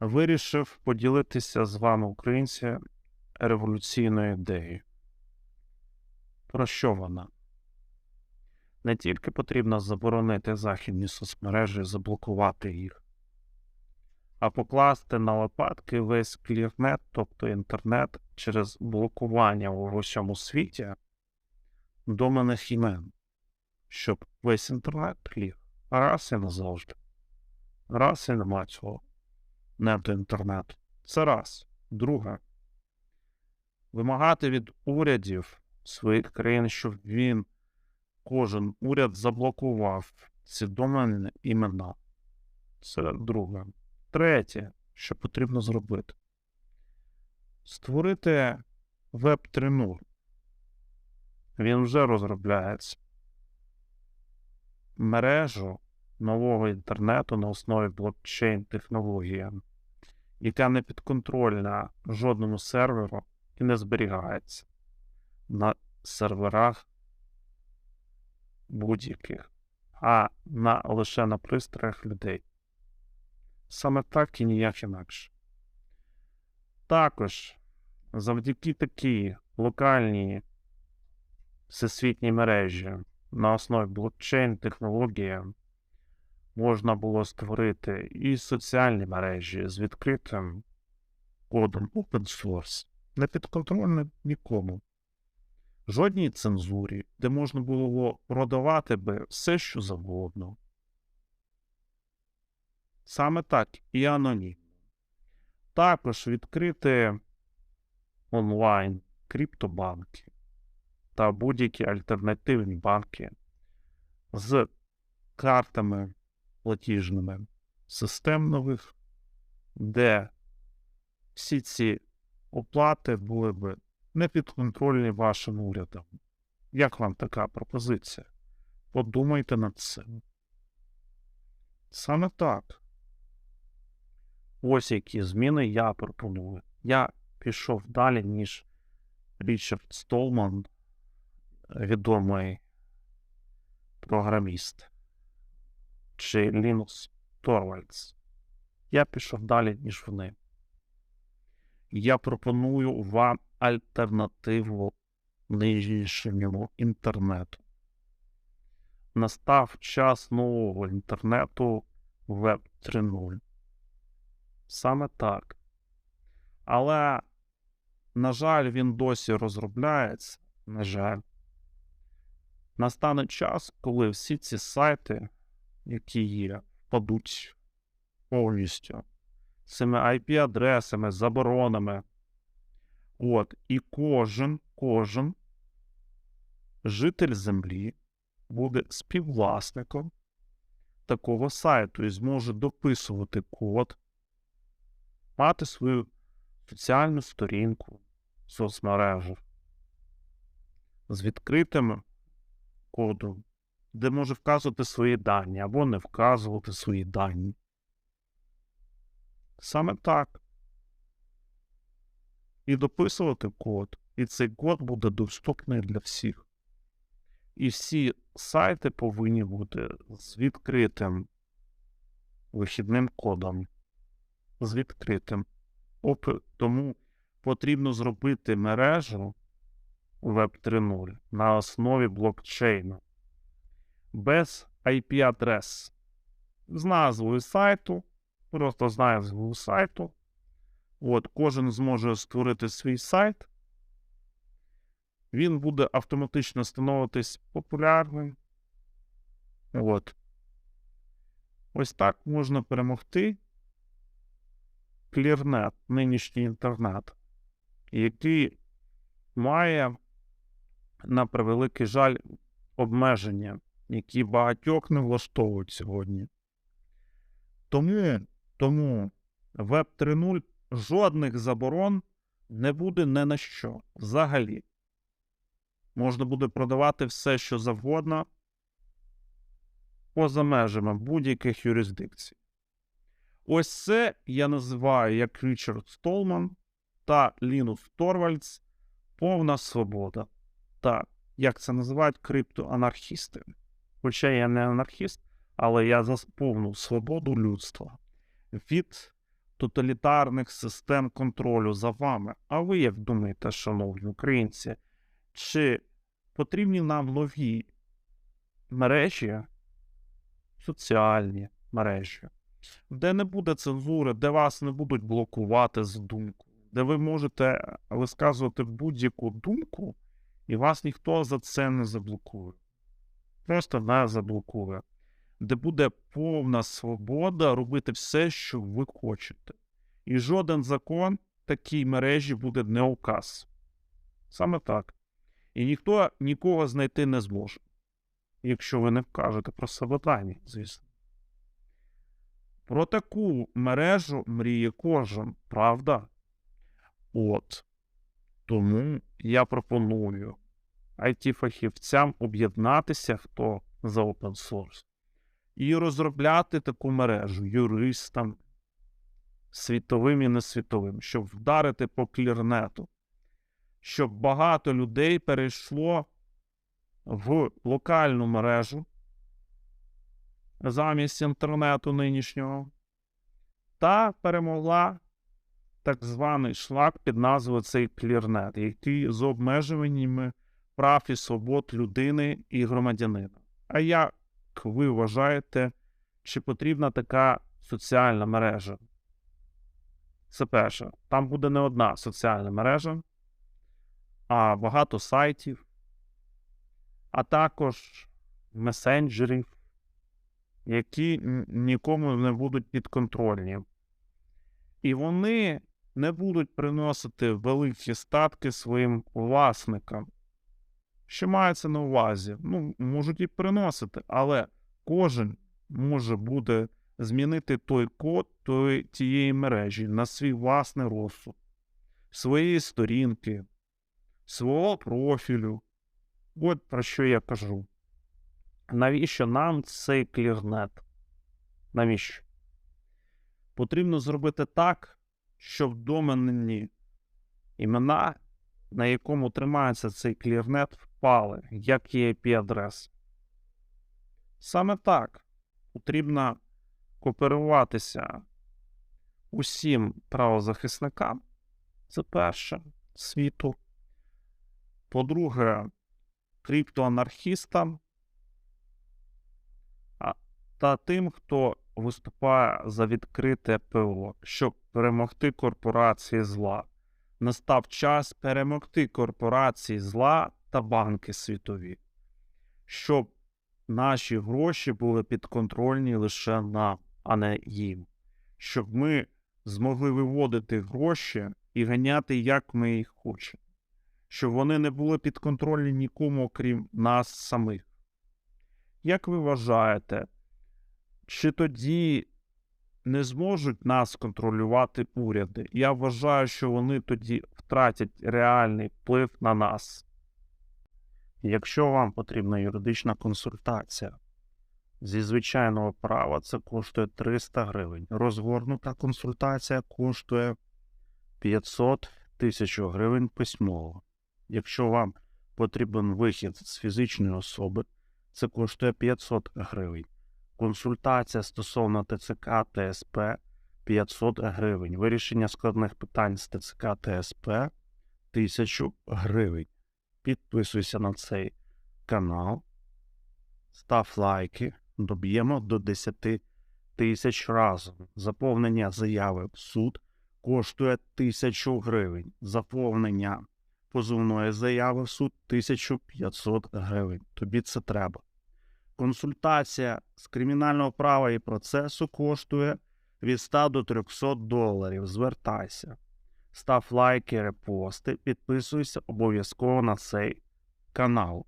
вирішив поділитися з вами, українці, революційною ідеєю. Про що вона? Не тільки потрібно заборонити західні соцмережі, заблокувати їх, а покласти на лопатки весь клірнет, тобто інтернет, через блокування у усьому світі доменних імен, щоб весь інтернет ліг раз і назавжди. Раз і нема цього не до інтернету. Це раз. Друге. Вимагати від урядів своїх країн, щоб він, кожен уряд заблокував ці доменні імена. Це друге. Третє, що потрібно зробити. Створити веб 3.0. Він вже розробляється. Мережу нового інтернету на основі блокчейн технології, яка не підконтрольна жодному серверу і не зберігається на серверах будь-яких, а на, лише на пристроях людей. Саме так і ніяк інакше. Також завдяки такій локальній всесвітній мережі на основі блокчейн технології можна було створити і соціальні мережі з відкритим кодом open source, не підконтрольне нікому. Жодній цензурі, де можна було продавати би все, що завгодно. Саме так і анонімно. Також відкрити онлайн криптобанки та будь-які альтернативні банки з картами платіжними систем нових, де всі ці оплати були б не підконтрольні вашим урядам. Як вам така пропозиція? Подумайте над цим. Саме так. Ось які зміни я пропоную. Я пішов далі, ніж Річард Столман, відомий програміст, чи Лінус Торвальдс. Я пішов далі, ніж вони. Я пропоную вам альтернативу нинішньому інтернету. Настав час нового інтернету Web 3.0. Саме так. Але, на жаль, він досі розробляється. На жаль, настане час, коли всі ці сайти, які є, впадуть повністю цими IP-адресами, заборонами. От, і кожен, кожен житель землі буде співвласником такого сайту і зможе дописувати код, мати свою соціальну сторінку в соцмережах з відкритим кодом, де може вказувати свої дані або не вказувати свої дані. Саме так. І дописувати код, і цей код буде доступний для всіх. І всі сайти повинні бути з відкритим вихідним кодом. З відкритим. Тому потрібно зробити мережу Web 3.0 на основі блокчейну без IP-адрес з назвою сайту, просто з назвою сайту. От, кожен зможе створити свій сайт. Він буде автоматично становитись популярним. От. Ось так можна перемогти клірнет, нинішній інтернет, який має, на превеликий жаль, обмеження, які багатьох не влаштовують сьогодні. Тому, тому Web 3.0 жодних заборон не буде не на що взагалі. Можна буде продавати все, що завгодно, поза межами будь-яких юрисдикцій. Ось це я називаю як Річард Столман та Лінус Торвальдс повна свобода. Так, як це називають криптоанархісти. Хоча я не анархіст, але я за повну свободу людства від тоталітарних систем контролю за вами. А ви як думаєте, шановні українці, чи потрібні нам нові мережі, соціальні мережі, де не буде цензури, де вас не будуть блокувати з думку, де ви можете висказувати будь-яку думку, і вас ніхто за це не заблокує. Просто не заблокує. Де буде повна свобода робити все, що ви хочете. І жоден закон такій мережі буде не указ. Саме так. І ніхто нікого знайти не зможе, якщо ви не вкажете про себе дані, звісно. Про таку мережу мріє кожен, правда? От. Тому я пропоную IT-фахівцям об'єднатися, хто за open source, і розробляти таку мережу юристам, світовим і несвітовим, щоб вдарити по клірнету, щоб багато людей перейшло в локальну мережу замість інтернету нинішнього, та перемогла так званий шлак під назвою цей клірнет, який з обмежуваннями прав і свобод людини і громадянина. А як ви вважаєте, чи потрібна така соціальна мережа? Це перше. Там буде не одна соціальна мережа, а багато сайтів, а також месенджерів, які нікому не будуть підконтрольні. І вони не будуть приносити великі статки своїм власникам. Що мається на увазі? Ну, можуть і приносити, але кожен може буде змінити той код той, тієї мережі на свій власний розсуд, своєї сторінки, свого профілю. От про що я кажу. Навіщо нам цей клірнет? Навіщо? Потрібно зробити так, щоб доменні імена, на якому тримається цей клірнет, впали, як і IP-адрес. Саме так потрібно кооперуватися усім правозахисникам, це перше світу. По-друге, криптоанархістам та тим, хто виступає за відкрите ПО, щоб перемогти корпорації зла. Настав час перемогти корпорації зла та банки світові, щоб наші гроші були підконтрольні лише нам, а не їм, щоб ми змогли виводити гроші і ганяти, як ми їх хочемо, щоб вони не були підконтрольні нікому, окрім нас самих. Як ви вважаєте, чи тоді не зможуть нас контролювати уряди? Я вважаю, що вони тоді втратять реальний вплив на нас. Якщо вам потрібна юридична консультація зі звичайного права, це коштує 300 гривень. Розгорнута консультація коштує 500 тисяч гривень письмово. Якщо вам потрібен вихід з фізичної особи, це коштує 500 гривень. Консультація стосовно ТЦК ТСП 500 гривень. Вирішення складних питань з ТЦК ТСП 1000 гривень. Підписуйся на цей канал, став лайки, доб'ємо до 10 тисяч разом. Заповнення заяви в суд коштує 1000 гривень. Заповнення позовної заяви в суд 1500 гривень. Тобі це треба. Консультація з кримінального права і процесу коштує від 100 до 300 доларів. Звертайся, став лайки, репости, підписуйся обов'язково на цей канал.